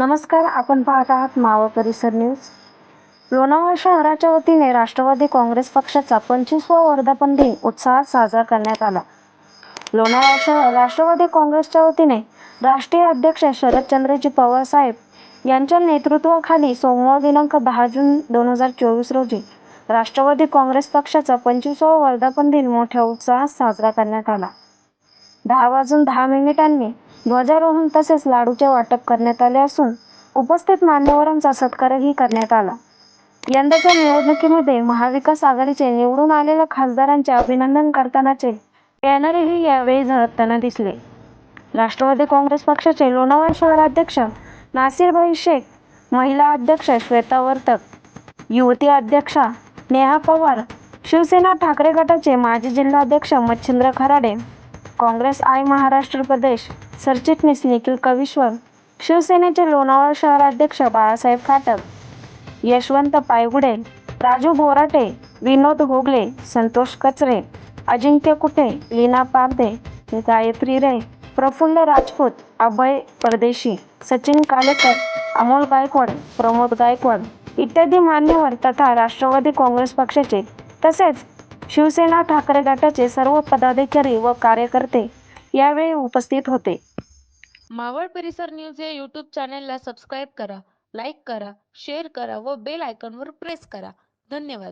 नमस्कार आपण पाहत आहात मावळ परिसर न्यूज. लोणावळा शहराच्या वतीने राष्ट्रवादी काँग्रेस पक्षाचा पंचवीसवा वर्धापन दिन उत्साहात साजरा करण्यात आला. लोणावळा शहर राष्ट्रवादी काँग्रेसच्या वतीने राष्ट्रीय अध्यक्ष शरदचंद्रजी पवार साहेब यांच्या नेतृत्वाखाली सोमवार दिनांक दहा जून दोन हजार चोवीस रोजी राष्ट्रवादी काँग्रेस पक्षाचा पंचवीसवा वर्धापन दिन मोठ्या उत्साहात साजरा करण्यात आला. दहा वाजून दहा मिनिटांनी ध्वजारोहण तसेच लाडूचे वाटप करण्यात आले असून उपस्थित मान्यवरांचा सत्कारही करण्यात आला. यंदाच्या निवडणुकीमध्ये महाविकास आघाडीचे निवडून आलेल्या खासदारांचे अभिनंदन करतानाचे बॅनरही यावेळी झळकताना दिसले. राष्ट्रवादी काँग्रेस पक्षाचे लोणावळा शहराध्यक्ष नासिरभाई शेख महिला अध्यक्ष श्वेता वर्तक युवती अध्यक्षा नेहा पवार शिवसेना ठाकरे गटाचे माजी जिल्हाध्यक्ष मच्छिंद्र खराडे काँग्रेस आय महाराष्ट्र प्रदेश सरचिटणीस निखिल कविश्वर शिवसेनेचे लोणावळा शहराध्यक्ष बाळासाहेब खाटक यशवंत पायगुडे राजू बोराटे विनोद घोगले संतोष कचरे अजिंक्य कुटे लीना पारदे गायत्री रे प्रफुल्ल राजपूत अभय परदेशी सचिन कालेकर अमोल गायकवाड प्रमोद गायकवाड इत्यादी मान्यवर तथा राष्ट्रवादी काँग्रेस पक्षाचे तसेच शिवसेना ठाकरे गटाचे सर्व पदाधिकारी व कार्यकर्ते यावेळी उपस्थित होते. मावळ परिसर न्यूज या यूट्यूब चॅनलला सबस्क्राईब करा लाईक करा शेअर करा व बेल आयकॉनवर प्रेस करा. धन्यवाद.